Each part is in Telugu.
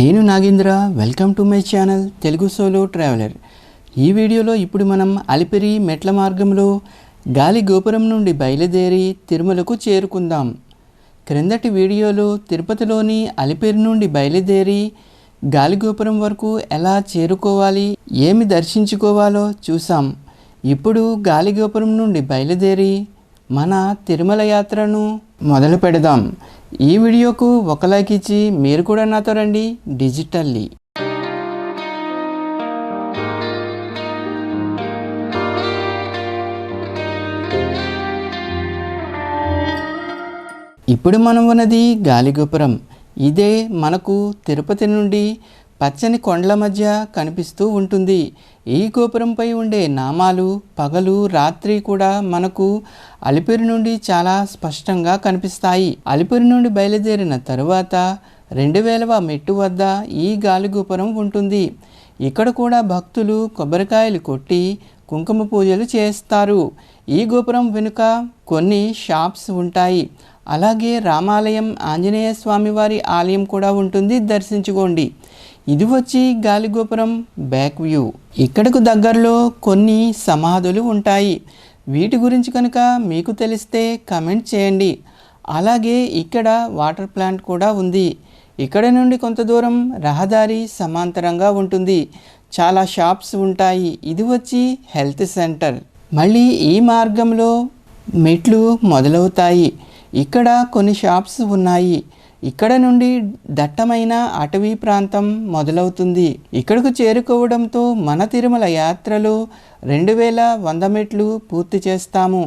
నేను Nagendra welcome to my channel Telugu solo traveller ఈ వీడియోలో ఇప్పుడు మనం అలిపిరి మెట్ల మార్గంలో గాలి గోపురం నుండి బయలుదేరి తిరుమలకు చేరుకుందాం. క్రిందటి వీడియోలో తిరుపతిలోని అలిపిరి నుండి బయలుదేరి గాలిగోపురం వరకు ఎలా చేరుకోవాలి ఏమి దర్శించుకోవాలో చూసాం. ఇప్పుడు గాలిగోపురం నుండి బయలుదేరి మన తిరుమల యాత్రను మొదలు పెడదాం. ఈ వీడియోకు ఒక లైక్ ఇచ్చి మీరు కూడా నాతో రండి డిజిటల్లీ. ఇప్పుడు మనం ఉన్నది గాలిగోపురం. ఇదే మనకు తిరుపతి నుండి పచ్చని కొండల మధ్య కనిపిస్తూ ఉంటుంది. ఈ గోపురంపై ఉండే నామాలు పగలు రాత్రి కూడా మనకు అలిపిరి నుండి చాలా స్పష్టంగా కనిపిస్తాయి. అలిపిరి నుండి బయలుదేరిన తరువాత రెండు వేలవ మెట్టు వద్ద ఈ గాలిగోపురం ఉంటుంది. ఇక్కడ కూడా భక్తులు కొబ్బరికాయలు కొట్టి కుంకుమ పూజలు చేస్తారు. ఈ గోపురం వెనుక కొన్ని షాప్స్ ఉంటాయి. అలాగే రామాలయం ఆంజనేయ స్వామివారి ఆలయం కూడా ఉంటుంది. దర్శించుకోండి. ఇది వచ్చి గాలిగోపురం బ్యాక్ వ్యూ. ఇక్కడకు దగ్గరలో కొన్ని సమాధులు ఉంటాయి. వీటి గురించి కనుక మీకు తెలిస్తే కమెంట్ చేయండి. అలాగే ఇక్కడ వాటర్ ప్లాంట్ కూడా ఉంది. ఇక్కడ నుండి కొంత దూరం రహదారి సమాంతరంగా ఉంటుంది. చాలా షాప్స్ ఉంటాయి. ఇది వచ్చి హెల్త్ సెంటర్. మళ్ళీ ఈ మార్గంలో మెట్లు మొదలవుతాయి. ఇక్కడ కొన్ని షాప్స్ ఉన్నాయి. ఇక్కడ నుండి దట్టమైన అటవీ ప్రాంతం మొదలవుతుంది. ఇక్కడకు చేరుకోవడంతో మన తిరుమల యాత్రలో రెండు వేల వంద మెట్లు పూర్తి చేస్తాము.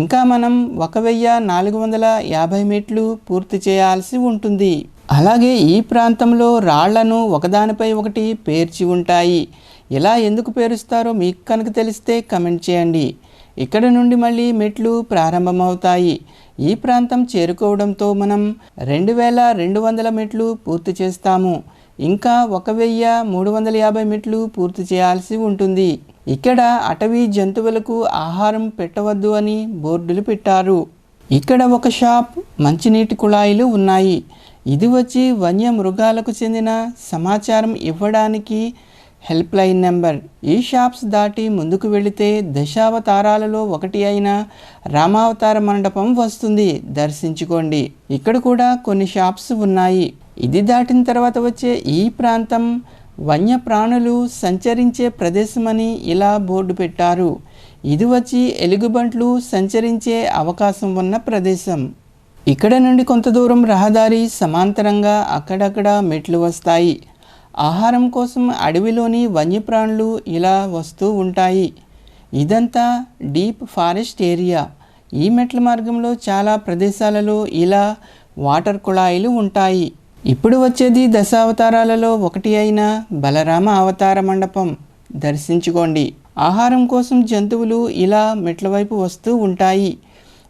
ఇంకా మనం ఒక వెయ్యి నాలుగు వందల యాభై మెట్లు పూర్తి చేయాల్సి ఉంటుంది. అలాగే ఈ ప్రాంతంలో రాళ్ళను ఒకదానిపై ఒకటి పేర్చి ఉంటాయి. ఇలా ఎందుకు పేరుస్తారో మీకు కనుక తెలిస్తే కమెంట్ చేయండి. ఇక్కడ నుండి మళ్ళీ మెట్లు ప్రారంభమవుతాయి. ఈ ప్రాంతం చేరుకోవడంతో మనం రెండు వేల రెండు వందల మెట్లు పూర్తి చేస్తాము. ఇంకా ఒక వెయ్యి మూడు వందల యాభై మెట్లు పూర్తి చేయాల్సి ఉంటుంది. ఇక్కడ అటవీ జంతువులకు ఆహారం పెట్టవద్దు అని బోర్డులు పెట్టారు. ఇక్కడ ఒక షాప్ మంచినీటి కుళాయిలు ఉన్నాయి. ఇది వచ్చి వన్య మృగాలకు చెందిన సమాచారం ఇవ్వడానికి హెల్ప్ లైన్ నెంబర్. ఈ షాప్స్ దాటి ముందుకు వెళితే దశావతారాలలో ఒకటి అయిన రామావతార మండపం వస్తుంది. దర్శించుకోండి. ఇక్కడ కూడా కొన్ని షాప్స్ ఉన్నాయి. ఇది దాటిన తర్వాత వచ్చే ఈ ప్రాంతం వన్యప్రాణులు సంచరించే ప్రదేశమని ఇలా బోర్డు పెట్టారు. ఇది వచ్చి ఎలుగుబంట్లు సంచరించే అవకాశం ఉన్న ప్రదేశం. ఇక్కడ నుండి కొంత దూరం రహదారి సమాంతరంగా అక్కడక్కడ మెట్లు వస్తాయి. ఆహారం కోసం అడవిలోని వన్యప్రాణులు ఇలా వస్తూ ఉంటాయి. ఇదంతా డీప్ ఫారెస్ట్ ఏరియా. ఈ మెట్ల మార్గంలో చాలా ప్రదేశాలలో ఇలా వాటర్ కుళాయిలు ఉంటాయి. ఇప్పుడు వచ్చేది దశావతారాలలో ఒకటి అయిన బలరామ అవతార మండపం. దర్శించుకోండి. ఆహారం కోసం జంతువులు ఇలా మెట్ల వైపు వస్తూ ఉంటాయి.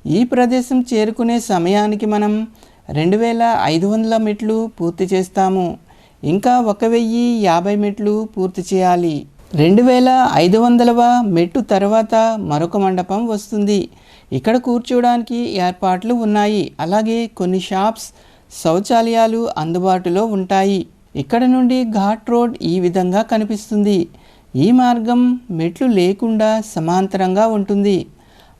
ఈ ప్రదేశం చేరుకునే సమయానికి మనం రెండు వేల ఐదు వందల మెట్లు పూర్తి చేస్తాము. ఇంకా ఒక వెయ్యి యాభై మెట్లు పూర్తి చేయాలి. రెండు వేల ఐదు వందలవ మెట్టు తర్వాత మరొక మండపం వస్తుంది. ఇక్కడ కూర్చోడానికి ఏర్పాట్లు ఉన్నాయి. అలాగే కొన్ని షాప్స్ శౌచాలయాలు అందుబాటులో ఉంటాయి. ఇక్కడ నుండి ఘాట్ రోడ్ ఈ విధంగా కనిపిస్తుంది. ఈ మార్గం మెట్లు లేకుండా సమాంతరంగా ఉంటుంది.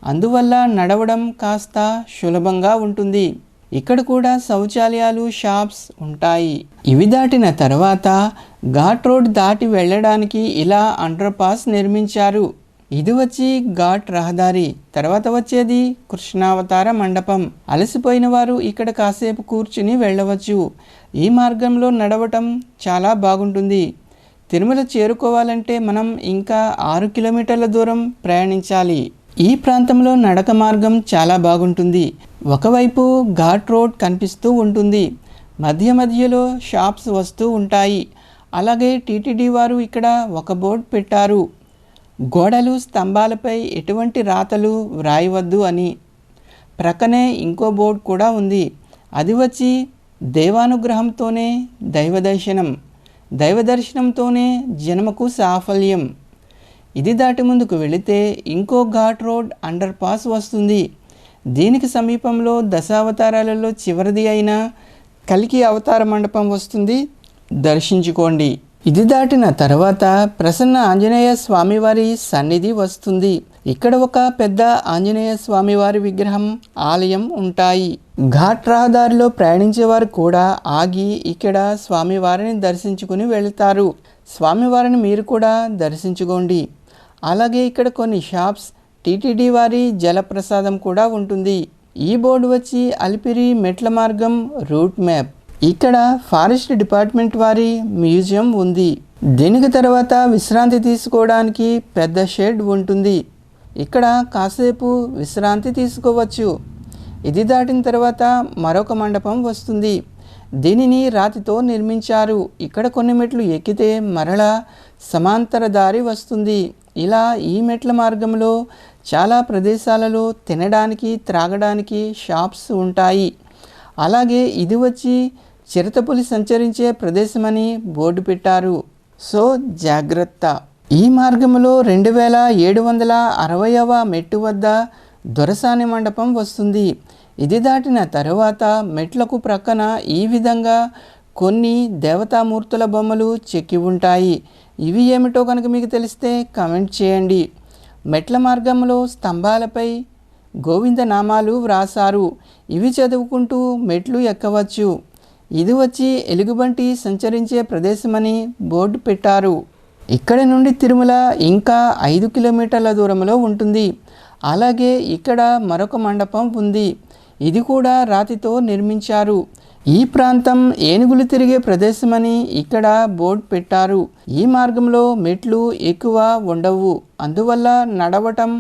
అందువల్ల నడవడం కాస్త సులభంగా ఉంటుంది. ఇక్కడ కూడా శౌచాలయాలు షాప్స్ ఉంటాయి. ఇవి దాటిన తర్వాత ఘాట్ రోడ్ దాటి వెళ్ళడానికి ఇలా అండర్ పాస్ నిర్మించారు. ఇది వచ్చి ఘాట్ రహదారి తర్వాత వచ్చేది కృష్ణావతార మండపం. అలసిపోయిన వారు ఇక్కడ కాసేపు కూర్చుని వెళ్ళవచ్చు. ఈ మార్గంలో నడవటం చాలా బాగుంటుంది. తిరుమల చేరుకోవాలంటే మనం ఇంకా ఆరు కిలోమీటర్ల దూరం ప్రయాణించాలి. ఈ ప్రాంతంలో నడక మార్గం చాలా బాగుంటుంది. ఒకవైపు ఘాట్ రోడ్ కనిపిస్తూ ఉంటుంది. మధ్య మధ్యలో షాప్స్ వస్తూ ఉంటాయి. అలాగే టీటీడీ వారు ఇక్కడ ఒక బోర్డు పెట్టారు. గోడలు స్తంభాలపై ఎటువంటి రాతలు వ్రాయవద్దు అని. ప్రక్కనే ఇంకో బోర్డు కూడా ఉంది. అది వచ్చి దేవానుగ్రహంతోనే దైవ దర్శనం దైవ దర్శనంతోనే జన్మకు సాఫల్యం. ఇది దాటి ముందుకు వెళితే ఇంకో ఘాట్ రోడ్ అండర్ పాస్ వస్తుంది. దీనికి సమీపంలో దశావతారాలలో చివరిది అయిన కలికి అవతార మండపం వస్తుంది. దర్శించుకోండి. ఇది దాటిన తర్వాత ప్రసన్న ఆంజనేయ స్వామివారి సన్నిధి వస్తుంది. ఇక్కడ ఒక పెద్ద ఆంజనేయ స్వామివారి విగ్రహం ఆలయం ఉంటాయి. ఘాట్ రహదారిలో ప్రయాణించేవారు కూడా ఆగి ఇక్కడ స్వామివారిని దర్శించుకుని వెళ్తారు. స్వామివారిని మీరు కూడా దర్శించుకోండి. అలాగే ఇక్కడ కొన్ని షాప్స్ టీటీడీ వారి జలప్రసాదం కూడా ఉంటుంది. ఈ బోర్డు వచ్చి అలిపిరి మెట్ల మార్గం రూట్ మ్యాప్. ఇక్కడ ఫారెస్ట్ డిపార్ట్మెంట్ వారి మ్యూజియం ఉంది. దీనికి తర్వాత విశ్రాంతి తీసుకోవడానికి పెద్ద షెడ్ ఉంటుంది. ఇక్కడ కాసేపు విశ్రాంతి తీసుకోవచ్చు. ఇది దాటిన తర్వాత మరొక మండపం వస్తుంది. దీనిని రాతితో నిర్మించారు. ఇక్కడ కొన్ని మెట్లు ఎక్కితే మరలా సమాంతర దారి వస్తుంది. ఇలా ఈ మెట్ల మార్గంలో చాలా ప్రదేశాలలో తినడానికి త్రాగడానికి షాప్స్ ఉంటాయి. అలాగే ఇది వచ్చి చిరుతపులి సంచరించే ప్రదేశమని బోర్డు పెట్టారు. సో జాగ్రత్త. ఈ మార్గంలో రెండు వేల ఏడు వందల అరవైవ మెట్టు వద్ద దొరసాని మండపం వస్తుంది. ఇది దాటిన తరువాత మెట్లకు ప్రక్కన ఈ విధంగా కొన్ని దేవతామూర్తుల బొమ్మలు చెక్కి ఉంటాయి. ఇవి ఏమిటో కనుక మీకు తెలిస్తే కమెంట్ చేయండి. మెట్ల మార్గంలో స్తంభాలపై గోవింద నామాలు వ్రాసారు. ఇవి చదువుకుంటూ మెట్లు ఎక్కవచ్చు. ఇది వచ్చి ఎలుగుబంటి సంచరించే ప్రదేశమని బోర్డు పెట్టారు. ఇక్కడి నుండి తిరుమల ఇంకా ఐదు కిలోమీటర్ల దూరంలో ఉంటుంది. అలాగే ఇక్కడ మరొక మండపం ఉంది. ఇది కూడా రాతితో నిర్మించారు. ఈ ప్రాంతం ఏనుగులు తిరిగే ప్రదేశమని ఇక్కడ బోర్డు పెట్టారు. ఈ మార్గంలో మెట్లు ఎక్కువ ఉండవు. అందువల్ల నడవటం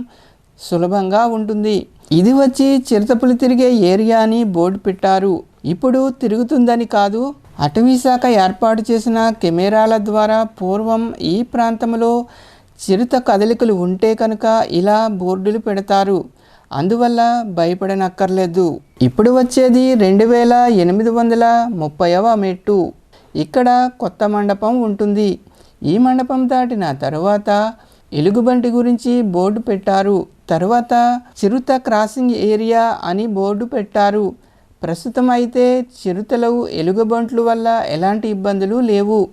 సులభంగా ఉంటుంది. ఇది వచ్చి చిరుతపులు తిరిగే ఏరియా అని బోర్డు పెట్టారు. ఇప్పుడు తిరుగుతుందని కాదు అటవీశాఖ ఏర్పాటు చేసిన కెమెరాల ద్వారా పూర్వం ఈ ప్రాంతంలో చిరుత కదలికలు ఉంటే కనుక ఇలా బోర్డులు పెడతారు. అందువల్ల భయపడనక్కర్లేదు. ఇప్పుడు వచ్చేది రెండు వేల ఎనిమిది వందల ముప్పైవ మెట్టు. ఇక్కడ కొత్త మండపం ఉంటుంది. ఈ మండపం దాటిన తరువాత ఎలుగుబంటి గురించి బోర్డు పెట్టారు. తరువాత చిరుత క్రాసింగ్ ఏరియా అని బోర్డు పెట్టారు. ప్రస్తుతం అయితే చిరుతలు ఎలుగుబంట్లు వల్ల ఎలాంటి ఇబ్బందులు లేవు.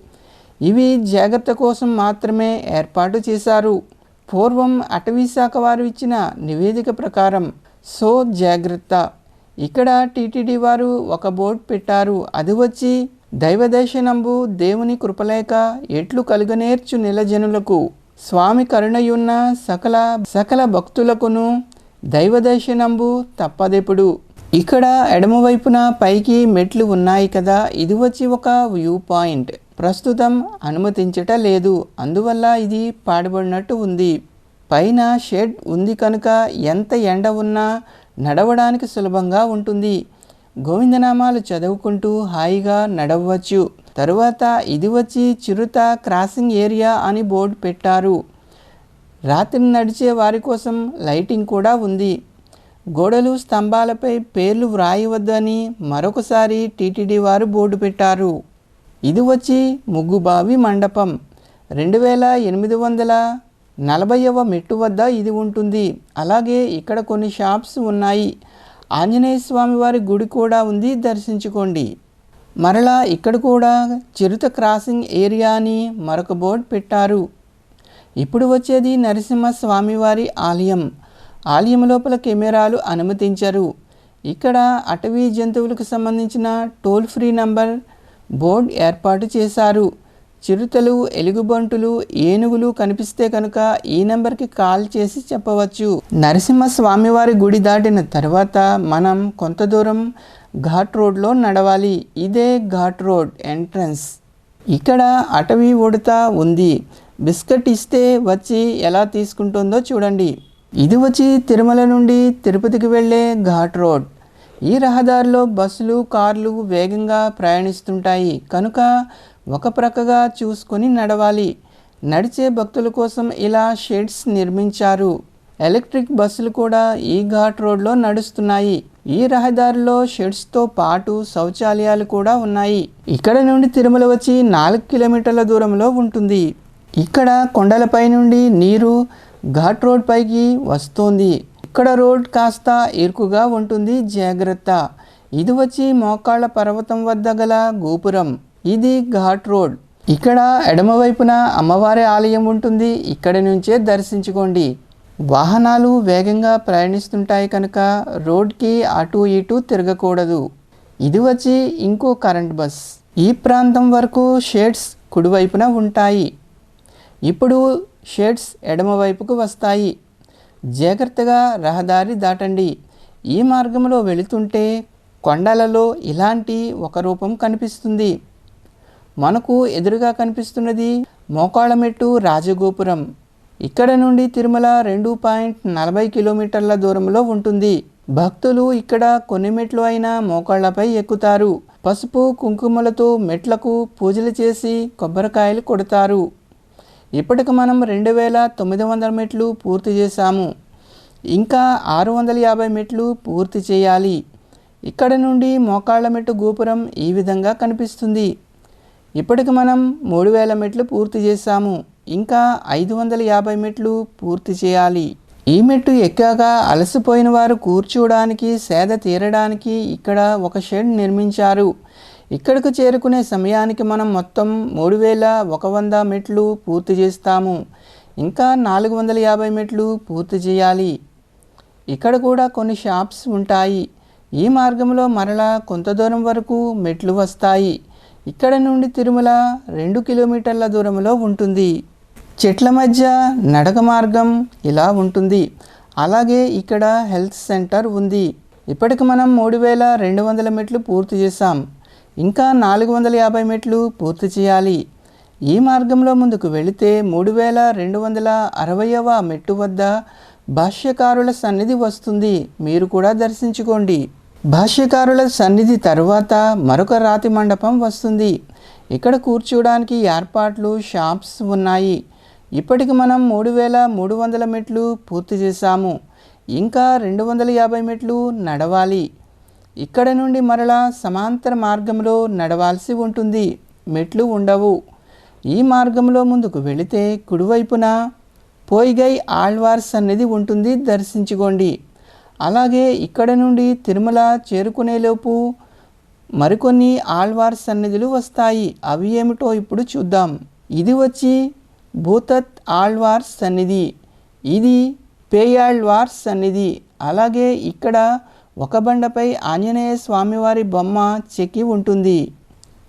ఇవి జాగ్రత్త కోసం మాత్రమే ఏర్పాటు చేశారు. పూర్వం అటవీశాఖ వారు ఇచ్చిన నివేదిక ప్రకారం సో జాగ్రత్త. ఇక్కడ టీటీడీ వారు ఒక బోర్డు పెట్టారు. అది వచ్చి దైవదర్శనంబు దేవుని కృపలేక ఎట్లు కలుగనేర్చు నిలజనులకు స్వామి కరుణయున్న సకల సకల భక్తులకును దైవదర్శనంబు తప్పదెప్పుడు. ఇక్కడ ఎడమవైపున పైకి మెట్లు ఉన్నాయి కదా ఇది వచ్చి ఒక వ్యూ పాయింట్. ప్రస్తుతం అనుమతించట లేదు. అందువల్ల ఇది పాడుబడినట్టు ఉంది. పైన షెడ్ ఉంది కనుక ఎంత ఎండ ఉన్నా నడవడానికి సులభంగా ఉంటుంది. గోవిందనామాలు చదువుకుంటూ హాయిగా నడవచ్చు. తరువాత ఇది వచ్చి చిరుత క్రాసింగ్ ఏరియా అని బోర్డు పెట్టారు. రాత్రి నడిచే వారి కోసం లైటింగ్ కూడా ఉంది. గోడలు స్తంభాలపై పేర్లు వ్రాయవద్దని మరొకసారి టీటీడీ వారు బోర్డు పెట్టారు. ఇది వచ్చి ముగ్గుబావి మండపం. రెండు వేల ఎనిమిది వందల నలభైవ మెట్టు వద్ద ఇది ఉంటుంది. అలాగే ఇక్కడ కొన్ని షాప్స్ ఉన్నాయి. ఆంజనేయ స్వామి వారి గుడి కూడా ఉంది. దర్శించుకోండి. మరలా ఇక్కడ కూడా చిరుత క్రాసింగ్ ఏరియా అని మరొక బోర్డు పెట్టారు. ఇప్పుడు వచ్చేది నరసింహ స్వామివారి ఆలయం. ఆలయం లోపల కెమెరాలు అనుమతించరు. ఇక్కడ అటవీ జంతువులకు సంబంధించిన టోల్ ఫ్రీ నంబర్ బోర్డ్ ఏర్పాటు చేశారు. చిరుతలు ఎలుగుబంటులు ఏనుగులు కనిపిస్తే కనుక ఈ నెంబర్కి కాల్ చేసి చెప్పవచ్చు. నరసింహస్వామివారి గుడి దాటిన తర్వాత మనం కొంత దూరం ఘాట్ రోడ్లో నడవాలి. ఇదే ఘాట్ రోడ్ ఎంట్రన్స్. ఇక్కడ అటవీ ఉడత ఉంది. బిస్కెట్ ఇస్తే వచ్చి ఎలా తీసుకుంటుందో చూడండి. ఇది వచ్చి తిరుమల నుండి తిరుపతికి వెళ్ళే ఘాట్ రోడ్. ఈ రహదారిలో బస్సులు కార్లు వేగంగా ప్రయాణిస్తుంటాయి. కనుక ఒక ప్రక్కగా చూసుకొని నడవాలి. నడిచే భక్తుల కోసం ఇలా షెడ్స్ నిర్మించారు. ఎలక్ట్రిక్ బస్సులు కూడా ఈ ఘాట్ రోడ్లో నడుస్తున్నాయి. ఈ రహదారిలో షెడ్స్తో పాటు శౌచాలయాలు కూడా ఉన్నాయి. ఇక్కడ నుండి తిరుమల వచ్చి నాలుగు కిలోమీటర్ల దూరంలో ఉంటుంది. ఇక్కడ కొండలపై నుండి నీరు ఘాట్ రోడ్ పైకి వస్తోంది. ఇక్కడ రోడ్ కాస్త ఇరుకుగా ఉంటుంది. జాగ్రత్త. ఇది వచ్చి మోకాళ్ళ పర్వతం వద్ద గల గోపురం. ఇది ఘాట్ రోడ్. ఇక్కడ ఎడమవైపున అమ్మవారి ఆలయం ఉంటుంది. ఇక్కడి నుంచే దర్శించుకోండి. వాహనాలు వేగంగా ప్రయాణిస్తుంటాయి కనుక రోడ్కి అటు ఇటు తిరగకూడదు. ఇది వచ్చి ఇంకో కరెంట్ బస్. ఈ ప్రాంతం వరకు షేడ్స్ కుడివైపున ఉంటాయి. ఇప్పుడు షేడ్స్ ఎడమవైపుకు వస్తాయి. జాగ్రత్తగా రహదారి దాటండి. ఈ మార్గంలో వెళుతుంటే కొండలలో ఇలాంటి ఒక రూపం కనిపిస్తుంది. మనకు ఎదురుగా కనిపిస్తున్నది మోకాళ్ళమెట్టు రాజగోపురం. ఇక్కడ నుండి తిరుమల రెండు పాయింట్ నలభై కిలోమీటర్ల దూరంలో ఉంటుంది. భక్తులు ఇక్కడ కొన్ని మెట్లు అయినా మోకాళ్ళపై ఎక్కుతారు. పసుపు కుంకుమలతో మెట్లకు పూజలు చేసి కొబ్బరికాయలు కొడతారు. ఇప్పటికి మనం రెండు వేల తొమ్మిది వందల మెట్లు పూర్తి చేశాము. ఇంకా ఆరు వందల యాభై మెట్లు పూర్తి చేయాలి. ఇక్కడ నుండి మోకాళ్ళ మెట్టు గోపురం ఈ విధంగా కనిపిస్తుంది. ఇప్పటికి మనం మూడు వేల మెట్లు పూర్తి చేశాము. ఇంకా ఐదు వందల యాభై మెట్లు పూర్తి చేయాలి. ఈ మెట్టు ఎక్కాక అలసిపోయిన వారు కూర్చోవడానికి సేద తీరడానికి ఇక్కడ ఒక షెడ్ నిర్మించారు. ఇక్కడకు చేరుకునే సమయానికి మనం మొత్తం మూడు వేల ఒక వంద మెట్లు పూర్తి చేస్తాము. ఇంకా నాలుగు వందల యాభై మెట్లు పూర్తి చేయాలి. ఇక్కడ కూడా కొన్ని షాప్స్ ఉంటాయి. ఈ మార్గంలో మరలా కొంత దూరం వరకు మెట్లు వస్తాయి. ఇక్కడ నుండి తిరుమల రెండు కిలోమీటర్ల దూరంలో ఉంటుంది. చెట్ల మధ్య నడక మార్గం ఇలా ఉంటుంది. అలాగే ఇక్కడ హెల్త్ సెంటర్ ఉంది. ఇప్పటికి మనం మూడు వేల రెండు వందల మెట్లు పూర్తి చేశాం. ఇంకా నాలుగు వందల యాభై మెట్లు పూర్తి చేయాలి. ఈ మార్గంలో ముందుకు వెళితే మూడు వేల రెండు వందల అరవయవ మెట్టు వద్ద భాష్యకారుల సన్నిధి వస్తుంది. మీరు కూడా దర్శించుకోండి. భాష్యకారుల సన్నిధి తరువాత మరొక రాతి మండపం వస్తుంది. ఇక్కడ కూర్చోడానికి ఏర్పాట్లు షాప్స్ ఉన్నాయి. ఇప్పటికి మనం మూడు వేల మూడు వందల మెట్లు పూర్తి చేశాము. ఇంకా రెండు వందల యాభై మెట్లు నడవాలి. ఇక్కడ నుండి మరలా సమాంతర మార్గంలో నడవాల్సి ఉంటుంది. మెట్లు ఉండవు. ఈ మార్గంలో ముందుకు వెళితే కుడివైపున పోయిగై ఆళ్వార్స్ సన్నిధి ఉంటుంది దర్శించుకోండి. అలాగే ఇక్కడ నుండి తిరుమల చేరుకునేలోపు మరికొన్ని ఆళ్వార్ సన్నిధులు వస్తాయి. అవి ఏమిటో ఇప్పుడు చూద్దాం. ఇది వచ్చి భూతత్ ఆళ్వార్ సన్నిధి. ఇది పేయాళ్వార్ సన్నిధి. అలాగే ఇక్కడ ఒక బండపై ఆంజనేయ స్వామివారి బొమ్మ చెక్కి ఉంటుంది.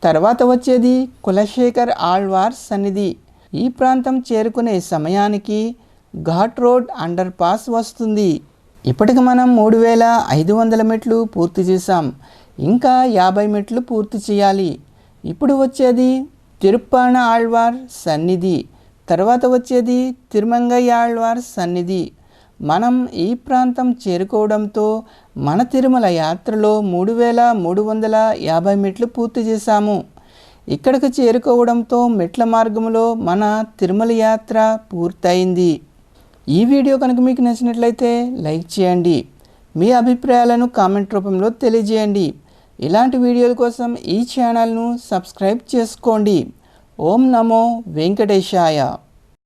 తర్వాత వచ్చేది కులశేఖర్ ఆళ్వార్ సన్నిధి. ఈ ప్రాంతం చేరుకునే సమయానికి ఘాట్ రోడ్ అండర్ పాస్ వస్తుంది. ఇప్పటికి మనం మూడు వేల ఐదు వందల మెట్లు పూర్తి చేశాం. ఇంకా యాభై మెట్లు పూర్తి చేయాలి. ఇప్పుడు వచ్చేది తిరుప్పాణ ఆళ్వార్ సన్నిధి. తర్వాత వచ్చేది తిరుమంగయ్య ఆళ్వార్ సన్నిధి. మనం ఈ ప్రాంతం చేరుకోవడంతో మన తిరుమల యాత్రలో మూడు వేల మూడు వందల యాభై మెట్లు పూర్తి చేశాము. ఇక్కడికి చేరుకోవడంతో మెట్ల మార్గంలో మన తిరుమల యాత్ర పూర్తయింది. ఈ వీడియో కనుక మీకు నచ్చినట్లయితే లైక్ చేయండి. మీ అభిప్రాయాలను కామెంట్ రూపంలో తెలియజేయండి. ఇలాంటి వీడియోల కోసం ఈ ఛానల్ను సబ్స్క్రైబ్ చేసుకోండి. ఓం నమో వెంకటేశాయ.